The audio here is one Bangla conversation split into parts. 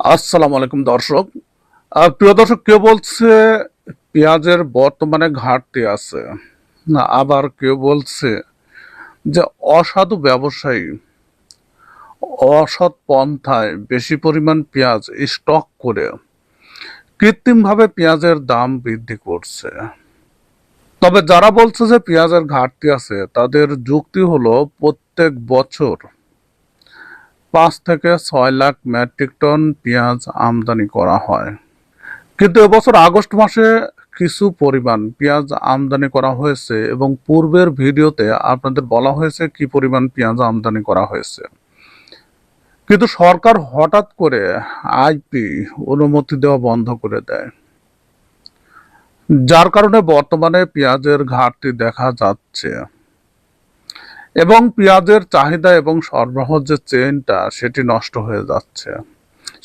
আসসালামু আলাইকুম দর্শক। প্রিয় দর্শক, কেউ বলছে পেঁয়াজের বর্তমানে ঘাটতি আছে। না, আবার কেউ বলছে যে অসাধু ব্যবসায়ী অসৎ পন্থায় বেশি পরিমাণ পেঁয়াজ স্টক করে কৃত্রিমভাবে পেঁয়াজের দাম বৃদ্ধি করছে। তবে যারা বলছে যে পেঁয়াজের ঘাটতি আছে, তাদের যুক্তি হলো প্রত্যেক বছর পাঁচ থেকে ছয় লাখ মেট্রিক টন পেঁয়াজ আমদানি করা হয়। কিন্তু এবছর আগস্ট মাসে কিছু পরিমাণ পেঁয়াজ আমদানি করা হয়েছে এবং পূর্বের ভিডিওতে আপনাদের বলা হয়েছে কি পরিমাণ পেঁয়াজ আমদানি করা হয়েছে। কিন্তু সরকার হঠাৎ করে আইপি অনুমতি দেওয়া বন্ধ করে দেয়। যার কারণে বর্তমানে পেঁয়াজের ঘাটতি দেখা যাচ্ছে। এবং পেঁয়াজের চাহিদা এবং সরবরাহ যে চেইনটা, সেটি নষ্ট হয়ে যাচ্ছে।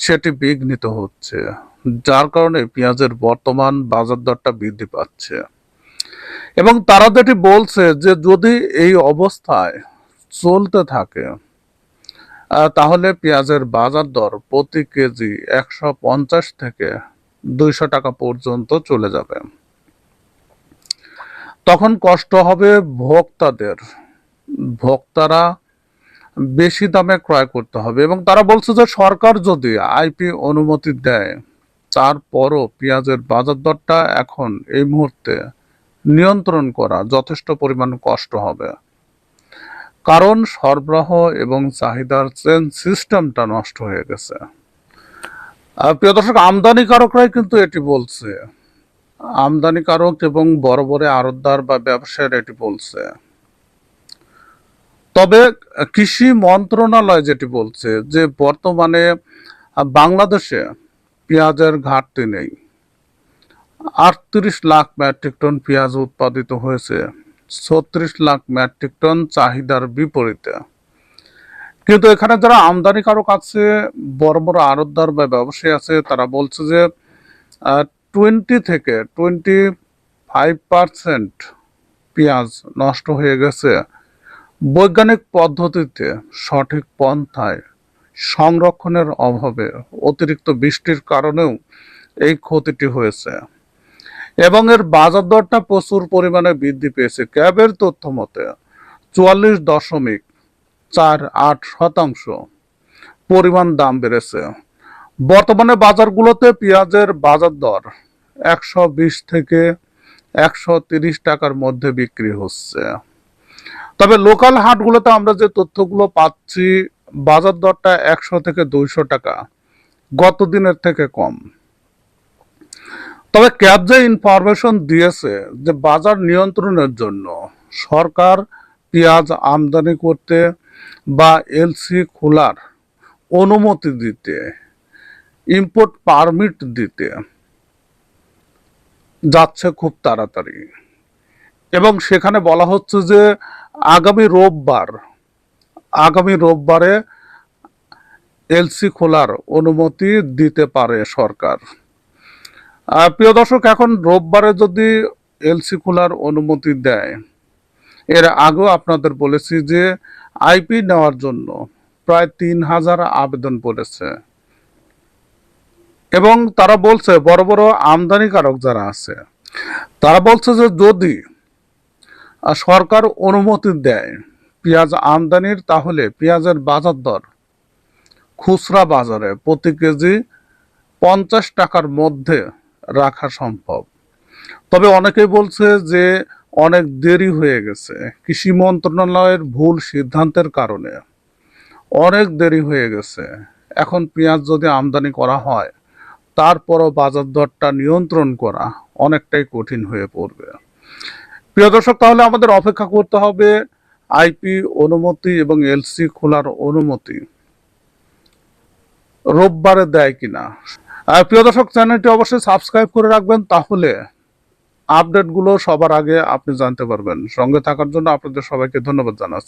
সেটি বিঘ্নিত হচ্ছে, যার কারণে পেঁয়াজের বর্তমান বাজার দরটা বৃদ্ধি পাচ্ছে। এবং তারা যেটি বলছে যে, যদি এই অবস্থায় চলতে থাকে তাহলে পেঁয়াজের বাজার দর প্রতি কেজি একশো পঞ্চাশ থেকে দুইশো টাকা পর্যন্ত চলে যাবে। তখন কষ্ট হবে ভোক্তাদের ভোক্তারা বেশি দামে ক্রয় করতে হবে এবং তারা বলছে যে সরকার যদি আইপি অনুমতি দেয়, তারপরও পেঁয়াজের বাজার দরটা এখন এই মুহূর্তে নিয়ন্ত্রণ করা যথেষ্ট পরিমাণ কষ্ট হবে। কারণ সরবরাহ এবং চাহিদার চেন সিস্টেমটা নষ্ট হয়ে গেছে। প্রিয় দর্শক, আমদানিকারকরাই কিন্তু এটি বলছে। আমদানিকারক এবং বড় বড় আড়তদার বা ব্যবসায়ীরা এটি বলছে। তবে কৃষি মন্ত্রণালয় যেটি বলছে যে বর্তমানে বাংলাদেশে পেঁয়াজের ঘাটতি নেই। আটত্রিশ লাখ মেট্রিক টন পেঁয়াজ উৎপাদিত হয়েছে, ছত্রিশ লাখ মেট্রিক টন চাহিদার বিপরীতে। কিন্তু এখানে যারা আমদানিকারক আছে বড় বড় আড়তদার বা ব্যবসায়ী আছে, তারা বলছে যে টোয়েন্টি থেকে টোয়েন্টি ফাইভ পার্সেন্ট পেঁয়াজ নষ্ট হয়ে গেছে। বৈজ্ঞানিক পদ্ধতিতে সঠিক পন্থায় সংরক্ষণের অভাবে অতিরিক্ত বৃষ্টির কারণেও এই ক্ষতিটি হয়েছে। এবং এর বাজার দরটা প্রচুর পরিমাণে বৃদ্ধি পেয়েছে। ক্যাবের তথ্য মতে, চুয়াল্লিশ দশমিক চার আট শতাংশ পরিমাণ দাম বেড়েছে। বর্তমানে বাজারগুলোতে পেঁয়াজের বাজার দর একশো বিশ থেকে একশো টাকার মধ্যে বিক্রি হচ্ছে। তবে লোকাল হাটগুলোতে আমরা যে তথ্যগুলো পাচ্ছি, বাজার দরটা একশো থেকে দুইশো টাকা, গত দিনের থেকে কম। তবে ক্যাব যে ইনফরমেশন দিয়েছে যে বাজার নিয়ন্ত্রণের জন্য সরকার পেঁয়াজ আমদানি করতে বা এলসি খোলার অনুমতি দিতে ইম্পোর্ট পারমিট দিতে যাচ্ছে খুব তাড়াতাড়ি। এবং সেখানে বলা হচ্ছে যে আগামী রোববার, আগামী রোববারে এলসি খোলার অনুমতি দিতে পারে সরকার। প্রিয় দর্শক, এখন রোববারে যদি এলসি খোলার অনুমতি দেয়, এর আগেও আপনাদের বলেছি যে আইপি নেওয়ার জন্য প্রায় তিন হাজার আবেদন পড়েছে। এবং তারা বলছে, বড় বড় আমদানিকারক যারা আছে, তারা বলছে যে যদি সরকার অনুমতি দেয় পেঁয়াজ আমদানির, তাহলে পেঁয়াজের বাজার দর খুচরা বাজারে প্রতি কেজি পঞ্চাশ টাকার মধ্যে রাখা সম্ভব। তবে অনেকেই বলছে যে অনেক দেরি হয়ে গেছে। কৃষি মন্ত্রণালয়ের ভুল সিদ্ধান্তের কারণে অনেক দেরি হয়ে গেছে। এখন পেঁয়াজ যদি আমদানি করা হয়, তারপরও বাজার দরটা নিয়ন্ত্রণ করা অনেকটাই কঠিন হয়ে পড়বে। প্রিয় দর্শক, তাহলে আমাদের অপেক্ষা করতে হবে আইপি অনুমতি এবং এলসি খোলার অনুমতি। রোববারে দেয় কিনা? প্রিয় দর্শক, চ্যানেলটি অবশ্যই সাবস্ক্রাইব করে রাখবেন, তাহলে আপডেটগুলো সবার আগে আপনি জানতে পারবেন। সঙ্গে থাকার জন্য আপনাদের সবাইকে ধন্যবাদ জানাচ্ছি।